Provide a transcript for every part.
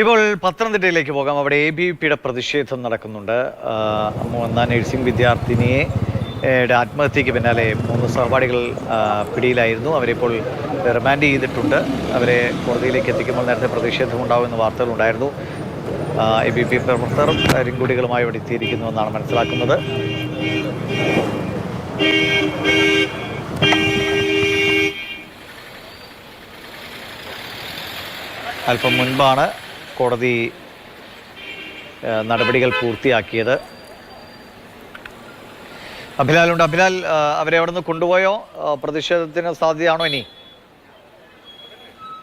ഇപ്പോൾ പത്തനംതിട്ടയിലേക്ക് പോകാം. അവിടെ എ ബി പിയുടെ പ്രതിഷേധം നടക്കുന്നുണ്ട്. മൂന്നാം നഴ്സിംഗ് വിദ്യാർത്ഥിനിയെ ആത്മഹത്യക്ക് പിന്നാലെ മൂന്ന് സഹപാഠികൾ പിടിയിലായിരുന്നു. അവരിപ്പോൾ റിമാൻഡ് ചെയ്തിട്ടുണ്ട്. അവരെ കോടതിയിലേക്ക് എത്തിക്കുമ്പോൾ നേരത്തെ പ്രതിഷേധം ഉണ്ടാകുമെന്ന് വാർത്തകളുണ്ടായിരുന്നു. എ ബി പി പ്രവർത്തകർ കരിങ്കുടികളുമായി ഇവിടെ എത്തിയിരിക്കുന്നുവെന്നാണ് മനസ്സിലാക്കുന്നത്. അല്പം മുൻപാണ് കോടതി നടപടികൾ പൂർത്തിയാക്കിയത്. അഭിലാലുണ്ട് അഭിലാൽ അവരെ അവിടെ നിന്ന് കൊണ്ടുപോയോ പ്രതിഷേധത്തിന് സാധ്യതയാണോ ഇനി?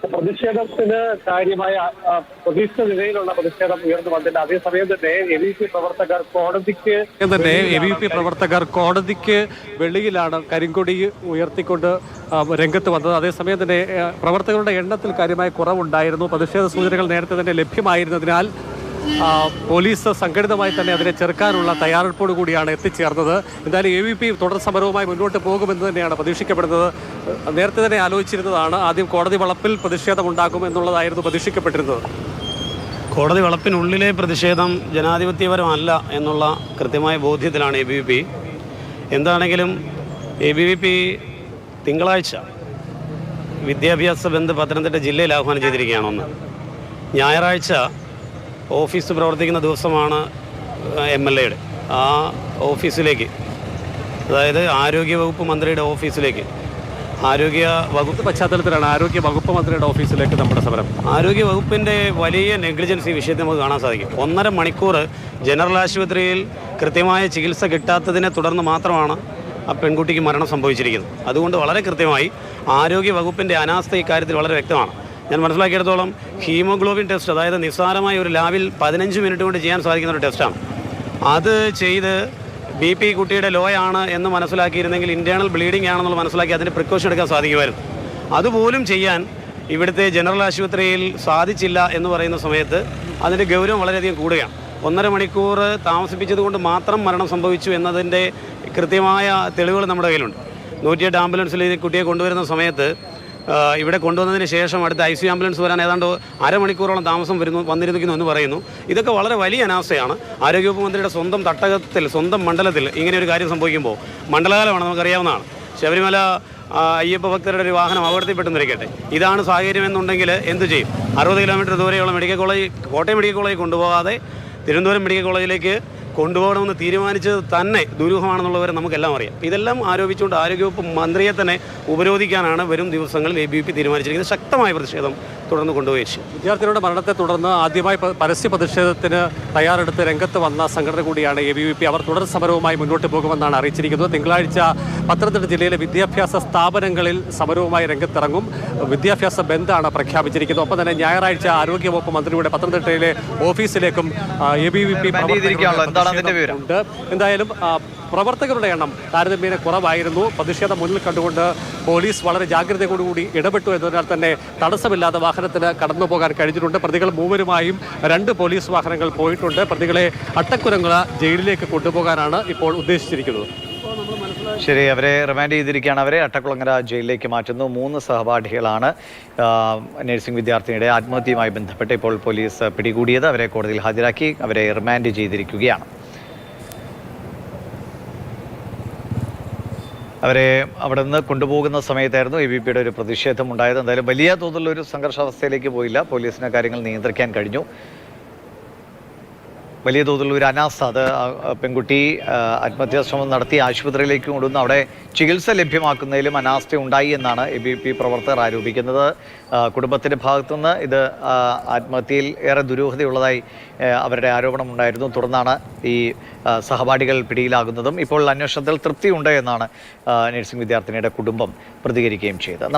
പ്രതിഷേധത്തിന് കാര്യമായ ആ, പ്രതീക്ഷിത നിലയിലുള്ള പ്രതിഷേധം ഉയർന്നു വന്നില്ല. അതേസമയം തന്നെ എ ബി പി പ്രവർത്തകർ കോടതിക്ക് തന്നെ എ ബി പി പ്രവർത്തകർ കോടതിക്ക് വെളിയിലാണ് കരിങ്കൊടി ഉയർത്തിക്കൊണ്ട് രംഗത്ത് വന്നത്. അതേസമയം തന്നെ പ്രവർത്തകരുടെ എണ്ണത്തിൽ കാര്യമായ കുറവുണ്ടായിരുന്നു. പ്രതിഷേധ സൂചനകൾ നേരത്തെ തന്നെ ലഭ്യമായിരുന്നതിനാൽ പോലീസ് സംഘടിതമായി തന്നെ അതിനെ ചെറുക്കാനുള്ള തയ്യാറെടുപ്പോട് കൂടിയാണ് എത്തിച്ചേർന്നത്. എന്തായാലും എ വി പി തുടർ സമരവുമായി മുന്നോട്ട് പോകുമെന്ന് തന്നെയാണ് പ്രതീക്ഷിക്കപ്പെടുന്നത്. നേരത്തെ തന്നെ ആലോചിച്ചിരുന്നതാണ് ആദ്യം കോടതി വളപ്പിൽ പ്രതിഷേധം ഉണ്ടാകും എന്നുള്ളതായിരുന്നു പ്രതീക്ഷിക്കപ്പെട്ടിരുന്നത്. കോടതി വളപ്പിനുള്ളിലെ പ്രതിഷേധം ജനാധിപത്യപരമല്ല എന്നുള്ള കൃത്യമായ ബോധ്യത്തിലാണ് എ ബി വി പി എന്താണെങ്കിലും എ ബി വി പി തിങ്കളാഴ്ച വിദ്യാഭ്യാസ ബന്ധ് പത്തനംതിട്ട ജില്ലയിൽ ആഹ്വാനം ചെയ്തിരിക്കുകയാണ് ഒന്ന് ഞായറാഴ്ച ഓഫീസ് പ്രവർത്തിക്കുന്ന ദിവസമാണ് എം എൽ എയുടെ ആ ഓഫീസിലേക്ക് അതായത് ആരോഗ്യവകുപ്പ് മന്ത്രിയുടെ ഓഫീസിലേക്ക് ആരോഗ്യ വകുപ്പ് പശ്ചാത്തലത്തിലാണ് ആരോഗ്യ വകുപ്പ് മന്ത്രിയുടെ ഓഫീസിലേക്ക് നമ്മുടെ സമരം. ആരോഗ്യ വകുപ്പിന്റെ വലിയ നെഗ്ലിജൻസ് ഈ വിഷയത്തിൽ നമുക്ക് കാണാൻ സാധിക്കും. ഒന്നര മണിക്കൂർ ജനറൽ ആശുപത്രിയിൽ കൃത്യമായ ചികിത്സ കിട്ടാത്തതിനെ തുടർന്ന് മാത്രമാണ് ആ പെൺകുട്ടിക്ക് മരണം സംഭവിച്ചിരിക്കുന്നത്. അതുകൊണ്ട് വളരെ കൃത്യമായി ആരോഗ്യ വകുപ്പിന്റെ അനാസ്ഥ ഇക്കാര്യത്തിൽ വളരെ വ്യക്തമാണ്. ഞാൻ മനസ്സിലാക്കിയെടുത്തോളം ഹീമോഗ്ലോബിൻ ടെസ്റ്റ് അതായത് നിസ്സാരമായ ഒരു ലാബിൽ പതിനഞ്ച് മിനിറ്റ് കൊണ്ട് ചെയ്യാൻ സാധിക്കുന്ന ഒരു ടെസ്റ്റാണ്. അത് ചെയ്ത് ബി പി കുട്ടിയുടെ ലോ ആണ് എന്ന് മനസ്സിലാക്കിയിരുന്നെങ്കിൽ ഇന്റേണൽ ബ്ലീഡിംഗ് ആണെന്നുള്ള മനസ്സിലാക്കി അതിന് പ്രിക്കോഷൻ എടുക്കാൻ സാധിക്കുമായിരുന്നു. അതുപോലും ചെയ്യാൻ ഇവിടുത്തെ ജനറൽ ആശുപത്രിയിൽ സാധിച്ചില്ല എന്ന് പറയുന്ന സമയത്ത് അതിന്റെ ഗൗരവം വളരെയധികം കൂടുകയാണ്. ഒന്നര മണിക്കൂർ താമസിപ്പിച്ചത് കൊണ്ട് മാത്രം മരണം സംഭവിച്ചു എന്നതിന്റെ കൃത്യമായ തെളിവുകൾ നമ്മുടെ കയ്യിലുണ്ട്. നൂറ്റിയെട്ട് ആംബുലൻസിൽ ഈ കുട്ടിയെ കൊണ്ടുവരുന്ന സമയത്ത് ഇവിടെ കൊണ്ടുവന്നതിന് ശേഷം അടുത്ത ഐ സി ആംബുലൻസ് വരാൻ ഏതാണ്ട് അരമണിക്കൂറോളം താമസം വരുന്നു വന്നിരിക്കുന്നു എന്ന് പറയുന്നു. ഇതൊക്കെ വളരെ വലിയ അനാസ്ഥയാണ്. ആരോഗ്യവകുപ്പ് മന്ത്രിയുടെ സ്വന്തം തട്ടകത്തിൽ സ്വന്തം മണ്ഡലത്തിൽ ഇങ്ങനെ ഒരു കാര്യം സംഭവിക്കുമ്പോൾ മണ്ഡലകാലമാണ് നമുക്കറിയാവുന്നതാണ്. ശബരിമല അയ്യപ്പ ഭക്തരുടെ ഒരു വാഹനം അപകടത്തിൽപ്പെട്ടെന്നിരിക്കട്ടെ. ഇതാണ് സാഹചര്യം എന്നുണ്ടെങ്കിൽ എന്തു ചെയ്യും? അറുപത് കിലോമീറ്റർ ദൂരെയുള്ള medical college Kottayam medical college കൊണ്ടുപോകാതെ Thiruvananthapuram medical കോളേജിലേക്ക് കൊണ്ടുപോകണമെന്ന് തീരുമാനിച്ചത് തന്നെ ദുരൂഹമാണെന്നുള്ളവരെ നമുക്കെല്ലാം അറിയാം. ഇതെല്ലാം ആരോപിച്ചുകൊണ്ട് ആരോഗ്യവകുപ്പ് മന്ത്രിയെ തന്നെ ഉപരോധിക്കാനാണ് വരും ദിവസങ്ങളിൽ എ ബി പി തീരുമാനിച്ചിരിക്കുന്നത്. ശക്തമായ പ്രതിഷേധം തുടർന്ന് കൊണ്ടുപോയി വിദ്യാർത്ഥികളുടെ മരണത്തെ തുടർന്ന് ആദ്യമായി പരസ്യ പ്രതിഷേധത്തിന് തയ്യാറെടുത്ത് രംഗത്ത് വന്ന സംഘടന കൂടിയാണ് എ ബി വി പി അവർ തുടർ സമരവുമായി മുന്നോട്ട് പോകുമെന്നാണ് അറിയിച്ചിരിക്കുന്നത്. തിങ്കളാഴ്ച പത്തനംതിട്ട ജില്ലയിലെ വിദ്യാഭ്യാസ സ്ഥാപനങ്ങളിൽ സമരവുമായി രംഗത്തിറങ്ങും. വിദ്യാഭ്യാസ ബന്ദാണ് പ്രഖ്യാപിച്ചിരിക്കുന്നത്. ഒപ്പം തന്നെ ഞായറാഴ്ച ആരോഗ്യവകുപ്പ് മന്ത്രിയുടെ പത്തനംതിട്ടയിലെ ഓഫീസിലേക്കും എ ബി വി പി? ഉണ്ട് എന്തായാലും പ്രവർത്തകരുടെ എണ്ണം താരതമ്യേന കുറവായിരുന്നു. പ്രതിഷേധം മുന്നിൽ കണ്ടുകൊണ്ട് പോലീസ് വളരെ ജാഗ്രതയോടുകൂടി ഇടപെട്ടു എന്നതിനാൽ തന്നെ തടസ്സമില്ലാതെ വാഹനത്തിന് കടന്നു പോകാൻ കഴിഞ്ഞിട്ടുണ്ട്. പ്രതികൾ മൂവരുമായും രണ്ട് പോലീസ് വാഹനങ്ങൾ പോയിട്ടുണ്ട്. പ്രതികളെ അട്ടക്കുരങ്ങുള ജയിലിലേക്ക് കൊണ്ടുപോകാനാണ് ഇപ്പോൾ ഉദ്ദേശിച്ചിരിക്കുന്നത്. ശരി അവരെ റിമാൻഡ് ചെയ്തിരിക്കുകയാണ്. അവരെ അട്ടക്കുളങ്ങര ജയിലിലേക്ക് മാറ്റുന്നു. മൂന്ന് സഹപാഠികളാണ് നഴ്സിംഗ് വിദ്യാർത്ഥിനിയുടെ ആത്മഹത്യയുമായി ബന്ധപ്പെട്ട് ഇപ്പോൾ പോലീസ് പിടികൂടിയത്. അവരെ കോടതിയിൽ ഹാജരാക്കി അവരെ റിമാൻഡ് ചെയ്തിരിക്കുകയാണ്. അവരെ അവിടെ നിന്ന് കൊണ്ടുപോകുന്ന സമയത്തായിരുന്നു എ ബി പിയുടെ ഒരു പ്രതിഷേധം ഉണ്ടായത് എന്തായാലും വലിയ തോതിലുള്ള ഒരു സംഘർഷാവസ്ഥയിലേക്ക് പോയില്ല. പോലീസിന് കാര്യങ്ങൾ നിയന്ത്രിക്കാൻ കഴിഞ്ഞു. വലിയ തോതിലുള്ള ഒരു അനാസ്ഥ. അത് പെൺകുട്ടി ആ, ആത്മഹത്യാ ശ്രമം നടത്തി ആശുപത്രിയിലേക്ക് കൊണ്ടുവന്ന് അവിടെ ചികിത്സ ലഭ്യമാക്കുന്നതിലും അനാസ്ഥ ഉണ്ടായി എന്നാണ് എ ബി പി പ്രവർത്തകർ ആരോപിക്കുന്നത്. കുടുംബത്തിന്റെ ഭാഗത്തു ഭാഗത്തുനിന്ന് ഇത് ആത്മഹത്യയിൽ ഏറെ ദുരൂഹതയുള്ളതായി അവരുടെ ആരോപണമുണ്ടായിരുന്നു. തുടർന്നാണ് ഈ സഹപാഠികൾ പിടിയിലാകുന്നതും ഇപ്പോൾ അന്വേഷണത്തിൽ തൃപ്തിയുണ്ട് എന്നാണ് നഴ്സിംഗ് വിദ്യാർത്ഥിനിയുടെ കുടുംബം പ്രതികരിക്കുകയും ചെയ്തത്.